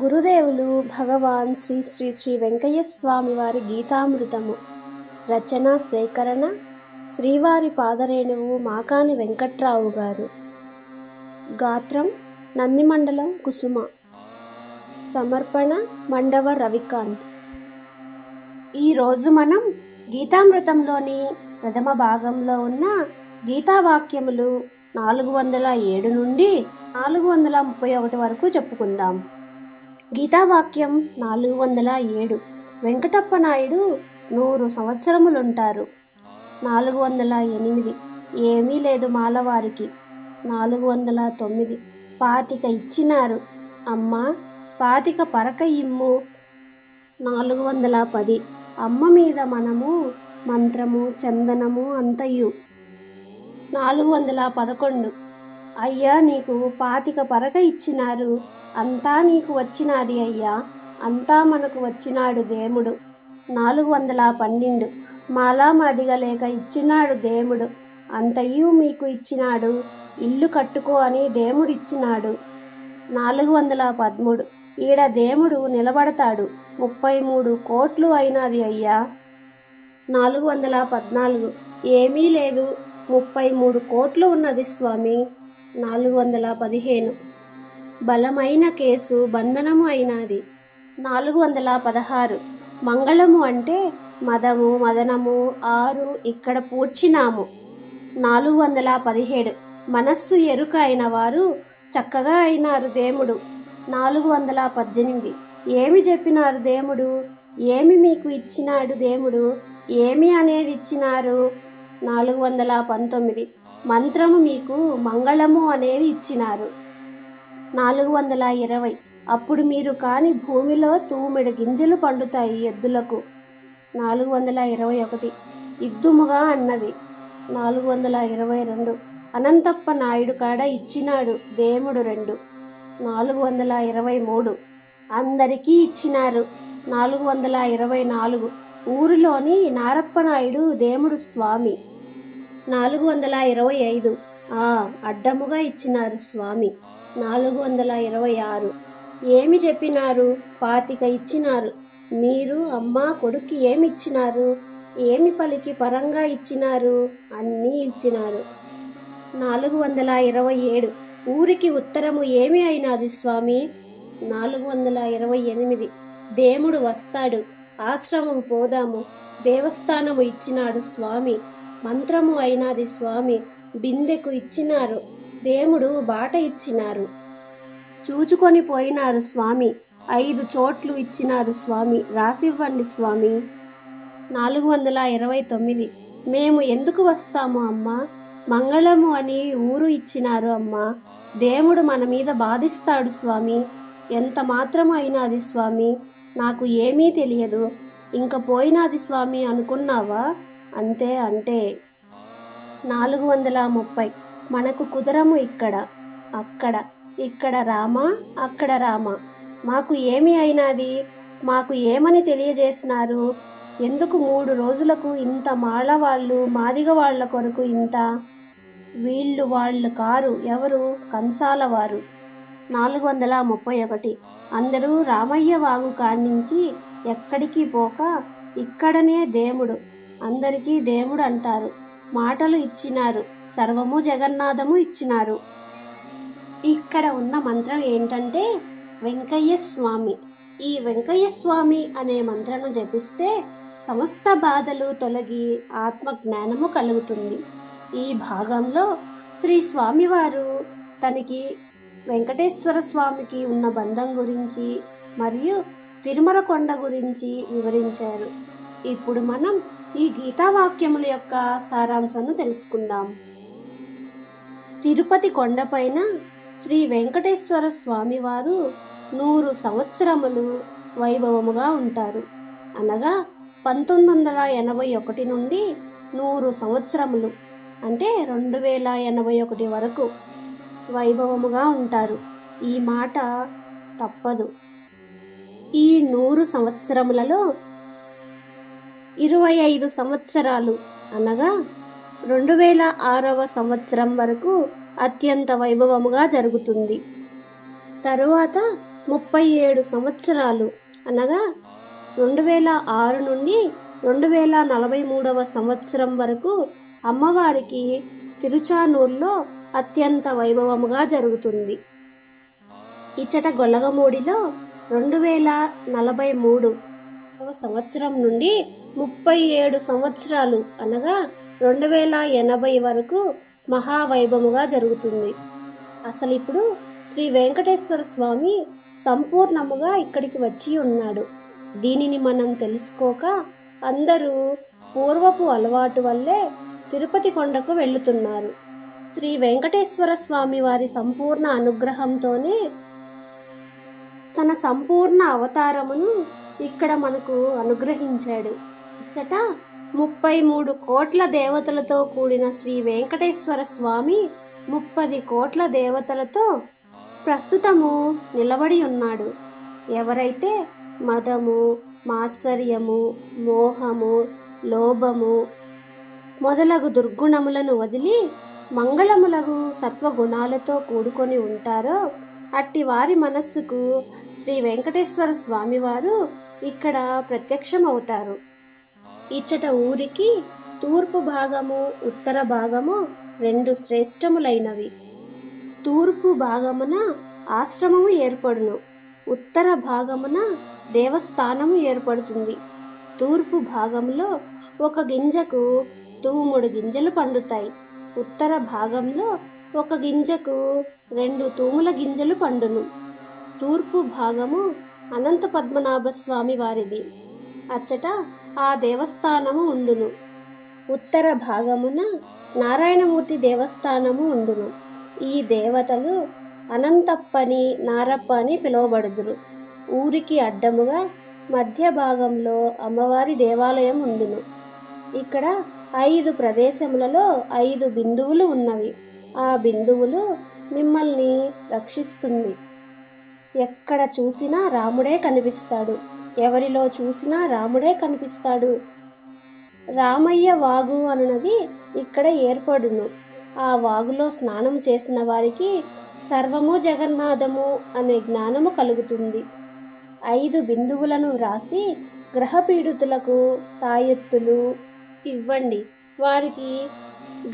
గురుదేవులు భగవాన్ శ్రీ శ్రీ శ్రీ వెంకయ్య స్వామి వారి గీతామృతము. రచన సేకరణ శ్రీవారి పాదరేణువు మాకాని వెంకట్రావు గారు. గాత్రం నందిమండలం కుసుమ. సమర్పణ మండవ రవికాంత్. ఈరోజు మనం గీతామృతంలోని ప్రథమ భాగంలో ఉన్న గీతావాక్యములు నాలుగు వందల ఏడు నుండి నాలుగు వందల ముప్పై ఒకటి వరకు చెప్పుకుందాం. గీతావాక్యం నాలుగు వందల ఏడు. వెంకటప్ప నాయుడు నూరు సంవత్సరములుంటారు. నాలుగు వందల ఎనిమిది. ఏమీ లేదు మాలవారికి. నాలుగు వందల తొమ్మిది. పాతిక ఇచ్చినారు. అమ్మ పాతిక పరక ఇమ్ము. నాలుగు వందల పది. అమ్మ మీద మనము మంత్రము చందనము అంతయు. నాలుగు వందల పదకొండు. అయ్యా నీకు పాతిక పరక ఇచ్చినారు. అంతా నీకు వచ్చినాది అయ్యా. అంతా మనకు వచ్చినాడు దేముడు నాలుగు వందల పన్నెండు. మాలా మడిగలేక లేక ఇచ్చినాడు దేముడు అంతయు మీకు ఇచ్చినాడు. ఇల్లు కట్టుకో అని దేముడిచ్చినాడు నాలుగు వందల పదమూడు. ఈడ దేముడు నిలబడతాడు. ముప్పై మూడు కోట్లు అయినది అయ్యా. నాలుగు వందల పద్నాలుగు. ఏమీ లేదు. ముప్పై మూడు కోట్లు ఉన్నది స్వామి. నాలుగు వందల పదిహేను. బలమైన కేసు బంధనము అయినది. నాలుగు వందల పదహారు. మంగళము అంటే మదము మదనము ఆరు ఇక్కడ పూడ్చినాము. నాలుగు వందల పదిహేడు. మనస్సు ఎరుక అయిన వారు చక్కగా అయినారు దేముడు నాలుగు వందల పద్దెనిమిది. ఏమి చెప్పినారు దేముడు ఏమి మీకు ఇచ్చినాడు దేముడు ఏమి అనేది ఇచ్చినారు? నాలుగు వందల పంతొమ్మిది. మంత్రము మీకు మంగళము అనేది ఇచ్చినారు. నాలుగు వందల ఇరవై. అప్పుడు మీరు కాని భూమిలో తూమెడు గింజలు పండుతాయి ఎద్దులకు. నాలుగు వందల ఇరవై ఒకటి. ఇద్దుముగా అన్నది. నాలుగు వందల ఇరవై రెండు. అనంతప్ప నాయుడు కాడ ఇచ్చినాడు దేముడు రెండు. నాలుగు వందల ఇరవై మూడు. అందరికీ ఇచ్చినారు. నాలుగు వందల ఇరవై నాలుగు. ఊరిలోని నారప్ప నాయుడు దేముడు స్వామి. నాలుగు వందల ఇరవై ఐదు. ఆ అడ్డముగా ఇచ్చినారు స్వామి. నాలుగు వందల ఇరవై ఆరు. ఏమి చెప్పినారు? పాతిక ఇచ్చినారు. మీరు అమ్మ కొడుక్కి ఏమి ఇచ్చినారు ఏమి పలికి పరంగా ఇచ్చినారు? అన్నీ ఇచ్చినారు. నాలుగు వందల ఇరవై ఏడు. ఊరికి ఉత్తరము ఏమి అయినది స్వామి? నాలుగు వందల ఇరవై ఎనిమిది. దేముడు వస్తాడు. ఆశ్రమం పోదాము. దేవస్థానము ఇచ్చినాడు స్వామి. మంత్రము అయినది స్వామి బిందెకు ఇచ్చినారు. దేముడు బాట ఇచ్చినారు. చూచుకొని పోయినారు స్వామి. ఐదు చోట్లు ఇచ్చినారు స్వామి. రాసివ్వండి స్వామి. నాలుగు వందల ఇరవై తొమ్మిది. మేము ఎందుకు వస్తాము అమ్మా? మంగళము అని ఊరు ఇచ్చినారు అమ్మా. దేవుడు మన మీద బాధిస్తాడు స్వామి. ఎంత మాత్రము అయినాది స్వామి? నాకు ఏమీ తెలియదు. ఇంక పోయినాది స్వామి అనుకున్నావా? అంతే అంటే నాలుగు వందల ముప్పై మనకు కుదరము ఇక్కడ అక్కడ ఇక్కడ రామ అక్కడ రామ. మాకు ఏమి అయినది? మాకు ఏమని తెలియజేసినారు? ఎందుకు మూడు రోజులకు ఇంత మాళవాళ్ళు మాదిగ వాళ్ళ కొరకు ఇంత? వీళ్ళు వాళ్ళు కారు ఎవరు? కంసాల వారు. నాలుగు వందల ముప్పై ఒకటి అందరూ రామయ్య వాగు కాణించి ఎక్కడికి పోక ఇక్కడనే దేవుడు. అందరికీ దేవుడు అంటారు మాటలు ఇచ్చినారు. సర్వము జగన్నాథము ఇచ్చినారు. ఇక్కడ ఉన్న మంత్రం ఏంటంటే వెంకయ్య స్వామి. ఈ వెంకయ్య స్వామి అనే మంత్రను జపిస్తే సమస్త బాధలు తొలగి ఆత్మ జ్ఞానము కలుగుతుంది. ఈ భాగంలో శ్రీ స్వామివారు తనకి వెంకటేశ్వర స్వామికి ఉన్న బంధం గురించి మరియు తిరుమల కొండ గురించి వివరించారు. ఇప్పుడు మనం ఈ గీతావాక్యముల యొక్క సారాంశాన్ని తెలుసుకుందాం. తిరుపతి కొండపైన శ్రీ వెంకటేశ్వర స్వామివారు నూరు సంవత్సరములు వైభవముగా ఉంటారు. అనగా పంతొమ్మిది వందల ఎనభై ఒకటి నుండి నూరు సంవత్సరములు అంటే రెండు వేల ఎనభై ఒకటి వరకు వైభవముగా ఉంటారు. ఈ మాట తప్పదు. ఈ నూరు సంవత్సరములలో ఇరవై ఐదు సంవత్సరాలు అనగా రెండు వేల ఆరవ సంవత్సరం వరకు అత్యంత వైభవముగా జరుగుతుంది. తరువాత ముప్పై ఏడు సంవత్సరాలు అనగా రెండు వేల ఆరు నుండి రెండు వేల నలభై మూడవ సంవత్సరం వరకు అమ్మవారికి తిరుచానూరులో అత్యంత వైభవముగా జరుగుతుంది. ఇచ్చట గొల్లగమూడిలో రెండు వేల నలభై మూడు సంవత్సరం నుండి ముప్పై ఏడు సంవత్సరాలు అనగా రెండు వేల ఎనభై వరకు మహావైభవముగా జరుగుతుంది. అసలు ఇప్పుడు శ్రీ వెంకటేశ్వర స్వామి సంపూర్ణముగా ఇక్కడికి వచ్చి ఉన్నాడు. దీనిని మనం తెలుసుకోక అందరూ పూర్వపు అలవాటు వల్లే తిరుపతి కొండకు వెళ్తున్నారు శ్రీ వెంకటేశ్వర స్వామి వారి సంపూర్ణ అనుగ్రహంతోనే తన సంపూర్ణ అవతారమును ఇక్కడ మనకు అనుగ్రహించాడు. ఇచ్చట ముప్పై మూడు కోట్ల దేవతలతో కూడిన శ్రీ వెంకటేశ్వర స్వామి ముప్పది కోట్ల దేవతలతో ప్రస్తుతము నిలబడి ఉన్నాడు. ఎవరైతే మదము మాత్సర్యము మోహము లోభము మొదలగు దుర్గుణములను వదిలి మంగళములగు సత్వగుణాలతో కూడుకొని ఉంటారో అట్టి వారి మనస్సుకు శ్రీ వెంకటేశ్వర స్వామివారు ఇక్కడ ప్రత్యక్షమవుతారు. ఇచ్చట ఊరికి తూర్పు భాగము ఉత్తర భాగము రెండు శ్రేష్టములైనవి. తూర్పు భాగమున ఆశ్రమము ఏర్పడును. ఉత్తర భాగమున దేవస్థానము ఏర్పడుతుంది. తూర్పు భాగంలో ఒక గింజకు తూముడు గింజలు పండుతాయి. ఉత్తర భాగంలో ఒక గింజకు రెండు తూముల గింజలు పండును. తూర్పు భాగము అనంత పద్మనాభ స్వామి వారిది. అచ్చట ఆ దేవస్థానము ఉండును. ఉత్తర భాగమున నారాయణమూర్తి దేవస్థానము ఉండును. ఈ దేవతలు అనంతప్పని నారప్ప అని పిలువబడుదురు. ఊరికి అడ్డముగా మధ్య భాగంలో అమ్మవారి దేవాలయం ఉండును. ఇక్కడ ఐదు ప్రదేశములలో ఐదు బిందువులు ఉన్నవి. ఆ బిందువులు మిమ్మల్ని రక్షిస్తుంది. ఎక్కడ చూసినా రాముడే కనిపిస్తాడు. ఎవరిలో చూసినా రాముడే కనిపిస్తాడు. రామయ్య వాగు అనున్నది ఇక్కడ ఏర్పడును. ఆ వాగులో స్నానం చేసిన వారికి సర్వము జగన్నాథము అనే జ్ఞానము కలుగుతుంది. ఐదు బిందువులను వ్రాసి గ్రహపీడితులకు తాయెత్తులు ఇవ్వండి. వారికి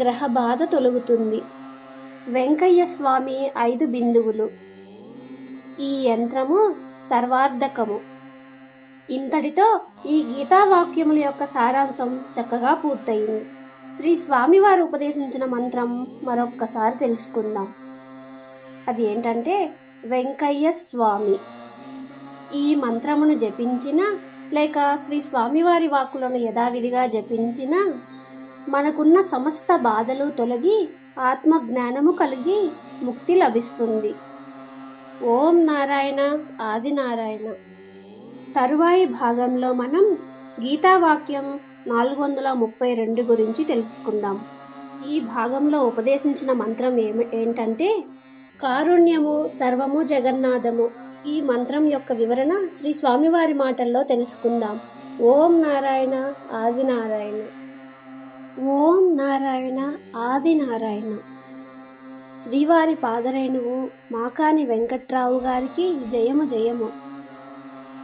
గ్రహ బాధ తొలగుతుంది. వెంకయ్య స్వామి ఐదు బిందువులు. ఈ యంత్రము సర్వార్థకము ఇంతటితో ఈ గీతావాక్యముల యొక్క సారాంశం చక్కగా పూర్తయింది. శ్రీ స్వామివారు ఉపదేశించిన మంత్రం మరొక్కసారి తెలుసుకుందాం. అది ఏంటంటే వెంకయ్య స్వామి. ఈ మంత్రమును జపించిన లేక శ్రీ స్వామివారి వాకులను యథావిధిగా జపించిన మనకున్న సమస్త బాధలు తొలగి ఆత్మ జ్ఞానము కలిగి ముక్తి లభిస్తుంది. ఓం నారాయణ ఆది నారాయణ. తరువాయి భాగంలో మనం గీతావాక్యం నాలుగు వందల ముప్పై రెండు గురించి తెలుసుకుందాం. ఈ భాగంలో ఉపదేశించిన మంత్రం ఏమి ఏంటంటే కారుణ్యము సర్వము జగన్నాథము. ఈ మంత్రం యొక్క వివరణ శ్రీ స్వామివారి మాటల్లో తెలుసుకుందాం. ఓం నారాయణ ఆది నారాయణ. ఓం నారాయణ ఆది నారాయణ. శ్రీవారి పాదరేణువు మాకాని వెంకట్రావు గారికి జయము జయము.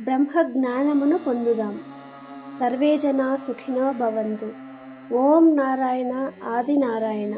బ్రహ్మ జ్ఞానమును పొందుదాం. సర్వే జనా సుఖినో భవంతు. ఓం నారాయణ ఆది నారాయణ.